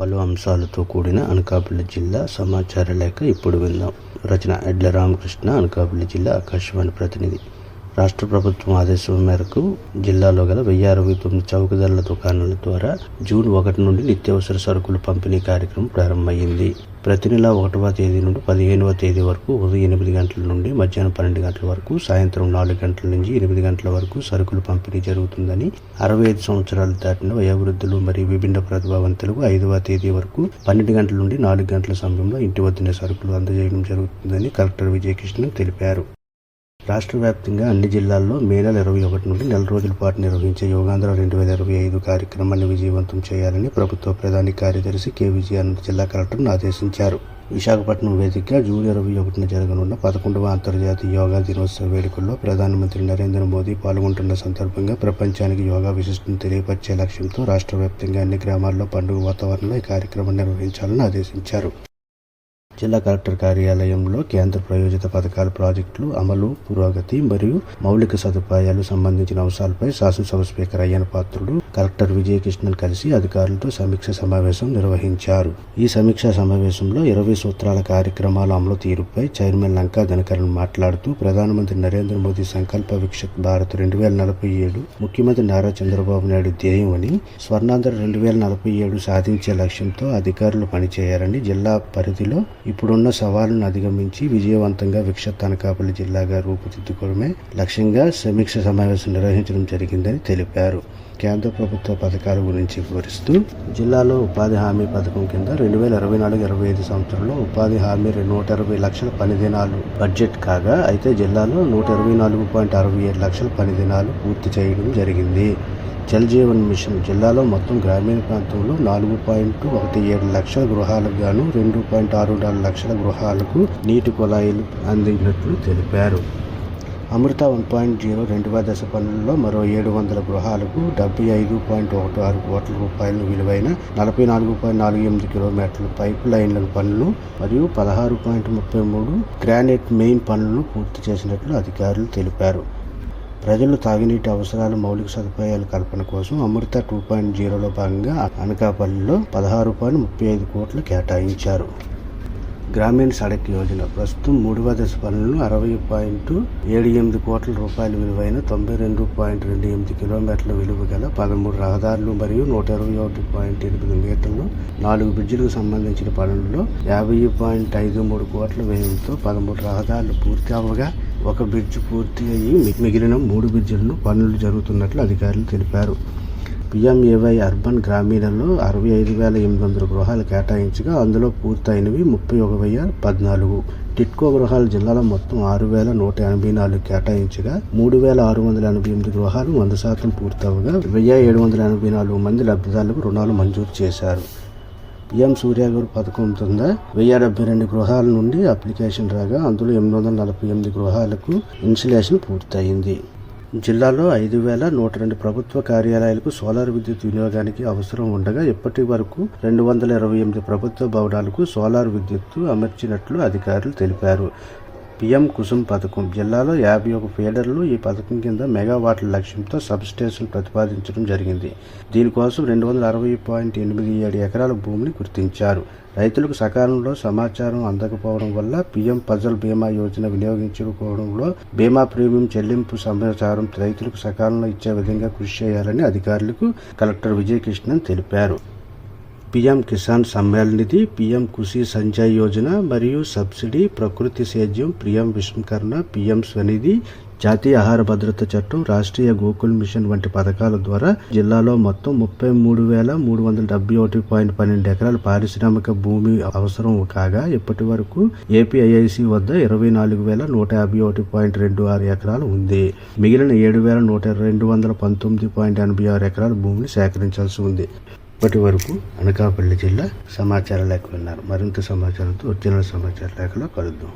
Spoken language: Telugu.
పలు అంశాలతో కూడిన అనకాపల్లి జిల్లా సమాచార లేఖ ఇప్పుడు విందాం. రచన ఎడ్ల రామకృష్ణ అనకాపల్లి జిల్లా ఆకాశవాణి ప్రతినిధి. రాష్ట్ర ప్రభుత్వం ఆదేశం మేరకు జిల్లాలో గల వెయ్యి అరవై తొమ్మిది చౌకధరల దుకాణాల ద్వారా జూన్ ఒకటి నుండి నిత్యావసర సరుకుల పంపిణీ కార్యక్రమం ప్రారంభమైంది. ప్రతి నెల ఒకటవ తేదీ నుండి పదిహేనవ తేదీ వరకు ఉదయం ఎనిమిది గంటల నుండి మధ్యాహ్నం పన్నెండు గంటల వరకు సాయంత్రం నాలుగు గంటల నుంచి ఎనిమిది గంటల వరకు సరుకులు పంపిణీ జరుగుతుందని అరవై ఐదు సంవత్సరాలు దాటిన వయోవృద్ధులు మరియు విభిన్న ప్రతిభావంతులకు ఐదవ తేదీ వరకు పన్నెండు గంటల నుండి నాలుగు గంటల సమయంలో ఇంటి వద్దనే సరుకులు అందజేయడం జరుగుతుందని కలెక్టర్ విజయకృష్ణ తెలిపారు. రాష్ట్ర వ్యాప్తంగా అన్ని జిల్లాల్లో మే నెల ఇరవై ఒకటి నుండి నెల రోజుల పాటు నిర్వహించే యోగాంధ్ర రెండు వేల ఇరవై ఐదు కార్యక్రమాన్ని విజయవంతం చేయాలని ప్రభుత్వ ప్రధాన కార్యదర్శి కె. విజయానంద్ జిల్లా కలెక్టర్ను ఆదేశించారు. విశాఖపట్నం వేదికగా జూన్ ఇరవై ఒకటిన జరగనున్న పదకొండవ అంతర్జాతీయ యోగా దినోత్సవ వేడుకల్లో ప్రధానమంత్రి నరేంద్ర మోదీ పాల్గొంటున్న సందర్భంగా ప్రపంచానికి యోగా విశిష్టను తెలియపరిచే లక్ష్యంతో రాష్ట్ర వ్యాప్తంగా అన్ని గ్రామాల్లో పండుగ వాతావరణంలో ఈ కార్యక్రమం నిర్వహించాలని ఆదేశించారు. జిల్లా కలెక్టర్ కార్యాలయంలో కేంద్ర ప్రయోజిత పథకాల ప్రాజెక్టులు అమలు పురోగతి మరియు మౌలిక సదుపాయాలు సంబంధించిన అంశాలపై శాసనసభ స్పీకర్ అయ్యన పాత్రుడు కలెక్టర్ విజయకృష్ణన్ కలిసి అధికారులతో సమీక్ష సమావేశం నిర్వహించారు. ఈ సమీక్షా సమావేశంలో ఇరవై సూత్రాల కార్యక్రమాల అమలు తీరుపై చైర్మన్ లంకా దినకరన్ మాట్లాడుతూ ప్రధానమంత్రి నరేంద్ర మోదీ సంకల్ప విక్షిత్ భారత్ రెండు వేల నలభై ఏడు ముఖ్యమంత్రి నారా చంద్రబాబు నాయుడు ధ్యేయం అని స్వర్ణాంధ్ర రెండు వేల నలభై ఏడు సాధించే లక్ష్యంతో అధికారులు పనిచేయాలని జిల్లా పరిధిలో ఇప్పుడున్న సవాళ్ళను అధిగమించి విజయవంతంగా విక్షత్ అనకాపల్లి జిల్లాగా రూపుదిద్దుకోవడమే లక్ష్యంగా సమీక్ష సమావేశం నిర్వహించడం జరిగిందని తెలిపారు. కేంద్ర ప్రభుత్వ పథకాల గురించి వివరిస్తూ జిల్లాలో ఉపాధి హామీ పథకం కింద రెండు వేల ఇరవై నాలుగు ఇరవై ఐదు సంవత్సరంలో ఉపాధి హామీ నూట ఇరవై లక్షల పని దినాలు బడ్జెట్ కాగా అయితే జిల్లాలో నూట ఇరవై నాలుగు పాయింట్ అరవై ఏడు లక్షల పని దినాలు పూర్తి చేయడం జరిగింది. జల్ జీవన్ మిషన్ జిల్లాలో మొత్తం గ్రామీణ ప్రాంతంలో నాలుగు పాయింట్ ఒకటి ఏడు లక్షల గృహాలకు గాను రెండు పాయింట్ ఆరు నాలుగు లక్షల గృహాలకు నీటి కుళాయిలు అందించినట్లు తెలిపారు. అమృత వన్ పాయింట్ జీరో రెండవ దశ పనుల్లో మరో ఏడు వందల గృహాలకు డెబ్బై ఐదు పాయింట్ ఒకటి ఆరు కోట్ల రూపాయల విలువైన నలభై నాలుగు పాయింట్ నాలుగు ఎనిమిది కిలోమీటర్ల పైప్ లైన్ల పనులు మరియు పదహారు పాయింట్ ముప్పై మూడు గ్రానైట్ మెయిన్ పనులను పూర్తి చేసినట్లు అధికారులు తెలిపారు. ప్రజలు తాగునీటి అవసరాలు మౌలిక సదుపాయాల కల్పన కోసం అమృత టూ పాయింట్ జీరోలో భాగంగా అనకాపల్లిలో పదహారు పాయింట్ ముప్పై ఐదు కోట్లు కేటాయించారు. గ్రామీణ సడక్ యోజన. ప్రస్తుతం మూడవ దశ పనులను అరవై పాయింట్ ఏడు ఎనిమిది కోట్ల రూపాయల విలువైన తొంభై రెండు పాయింట్ రెండు ఎనిమిది కిలోమీటర్ల విలువ గల పదమూడు రహదారులు మరియు నూట ఇరవై ఒకటి పాయింట్ ఎనిమిది మీటర్లు నాలుగు బ్రిడ్జిలకు సంబంధించిన పనుల్లో యాభై పాయింట్ ఐదు మూడు కోట్ల వ్యయంతో పదమూడు రహదారులు పూర్తి అవ్వగా ఒక బ్రిడ్జ్ పూర్తి అయ్యి మిగిలిన మూడు బ్రిడ్జిలను పనులు జరుగుతున్నట్లు అధికారులు తెలిపారు. పిఎంఏవై అర్బన్ గ్రామీణలో అరవై ఐదు వేల ఎనిమిది వందల గృహాలు కేటాయించగా అందులో పూర్తయినవి ముప్పై ఒక వెయ్యి పద్నాలుగు. టిట్కో గృహాలు జిల్లాలో మొత్తం ఆరు వేల నూట ఎనభై నాలుగు కేటాయించగా మూడు వేల ఆరు వందల ఎనభై ఎనిమిది గృహాలు వంద శాతం పూర్తవగా వెయ్యి ఏడు వందల ఎనభై నాలుగు మంది లబ్ధిదారులకు రుణాలు మంజూరు చేశారు. పిఎం సూర్యాగర్ పథకం కింద వెయ్యి డెబ్బై రెండు గృహాల నుండి అప్లికేషన్ రాగా అందులో ఎనిమిది వందల నలభై ఎనిమిది గృహాలకు ఇన్సులేషన్ పూర్తయింది. జిల్లాలో ఐదు వేల నూట రెండు ప్రభుత్వ కార్యాలయాలకు సోలార్ విద్యుత్ వినియోగానికి అవసరం ఉండగా ఇప్పటి వరకు రెండు వందల ఇరవై ఎనిమిది ప్రభుత్వ భవనాలకు సోలార్ విద్యుత్తు అమర్చినట్లు అధికారులు తెలిపారు. పిఎం కుసుమ్ పథకం. జిల్లాలో యాభై ఒక ఫీడర్లు ఈ పథకం కింద మెగావాట్ల లక్ష్యంతో సబ్స్టేషన్ ప్రతిపాదించడం జరిగింది. దీనికోసం రెండు వందల అరవై పాయింట్ ఎనిమిది ఏడు ఎకరాల భూమిని గుర్తించారు. రైతులకు సకాలంలో సమాచారం అందకపోవడం వల్ల పీఎం ఫజల్ బీమా యోజన వినియోగించుకోవడంలో బీమా ప్రీమియం చెల్లింపు సమాచారం రైతులకు సకాలంలో ఇచ్చే విధంగా కృషి చేయాలని అధికారులకు కలెక్టర్ విజయకృష్ణన్ తెలిపారు. పీఎం కిసాన్ సమ్మేళన నిధి పీఎం కృషి సంచయ్ యోజన మరియు సబ్సిడీ ప్రకృతి సేద్యం పీఎం విశ్వకర్ణ పీఎం స్వనిధి జాతీయ ఆహార భద్రత చట్టం రాష్ట్రీయ గోకుల్ మిషన్ వంటి పథకాల ద్వారా జిల్లాలో మొత్తం ముప్పై మూడు వేల మూడు వందల డెబ్బై ఒకటి పాయింట్ పన్నెండు ఎకరాల పారిశ్రామిక భూమి అవసరం కాగా ఇప్పటి వరకు ఏపీఐఐసి వద్ద ఇరవై నాలుగు వేల నూట యాభై ఒకటి పాయింట్ రెండు ఆరు ఎకరాలు ఉంది. మిగిలిన ఏడు వేల నూట రెండు వందల పంతొమ్మిది పాయింట్ ఎనభై ఆరు ఎకరాల భూమిని సేకరించాల్సి ఉంది. ఇప్పటి వరకు అనకాపల్లి జిల్లా సమాచార లేఖ విన్నారు. మరింత సమాచారంతో ఒరిజినల్ సమాచార లేఖలో కలుద్దాం.